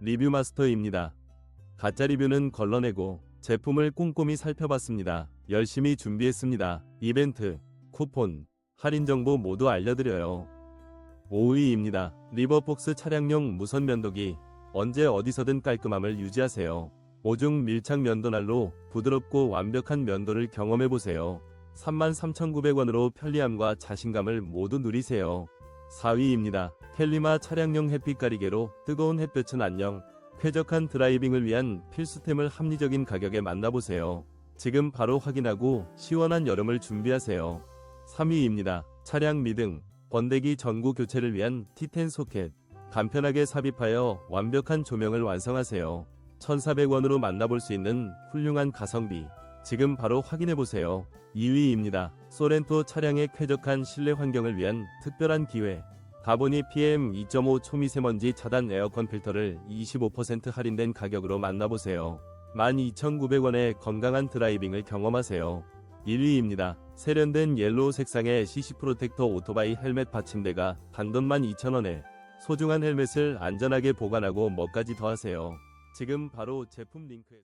리뷰 마스터입니다. 가짜 리뷰는 걸러내고 제품을 꼼꼼히 살펴봤습니다. 열심히 준비했습니다. 이벤트, 쿠폰, 할인 정보 모두 알려드려요. 5위입니다. 리버폭스 차량용 무선 면도기. 언제 어디서든 깔끔함을 유지하세요. 오중 밀착 면도날로 부드럽고 완벽한 면도를 경험해보세요. 33,900원으로 편리함과 자신감을 모두 누리세요. 4위입니다. 켈리마 차량용 햇빛 가리개로 뜨거운 햇볕은 안녕. 쾌적한 드라이빙을 위한 필수템을 합리적인 가격에 만나보세요. 지금 바로 확인하고 시원한 여름을 준비하세요. 3위입니다. 차량 미등, 번데기 전구 교체를 위한 T10 소켓. 간편하게 삽입하여 완벽한 조명을 완성하세요. 1,400원으로 만나볼 수 있는 훌륭한 가성비. 지금 바로 확인해보세요. 2위입니다. 소렌토 차량의 쾌적한 실내 환경을 위한 특별한 기회. 가보니 PM2.5 초미세먼지 차단 에어컨 필터를 25% 할인된 가격으로 만나보세요. 12,900원의 건강한 드라이빙을 경험하세요. 1위입니다. 세련된 옐로우 색상의 CC 프로텍터 오토바이 헬멧 받침대가 단돈 12,000원에 소중한 헬멧을 안전하게 보관하고 뭐까지 더하세요. 지금 바로 제품 링크에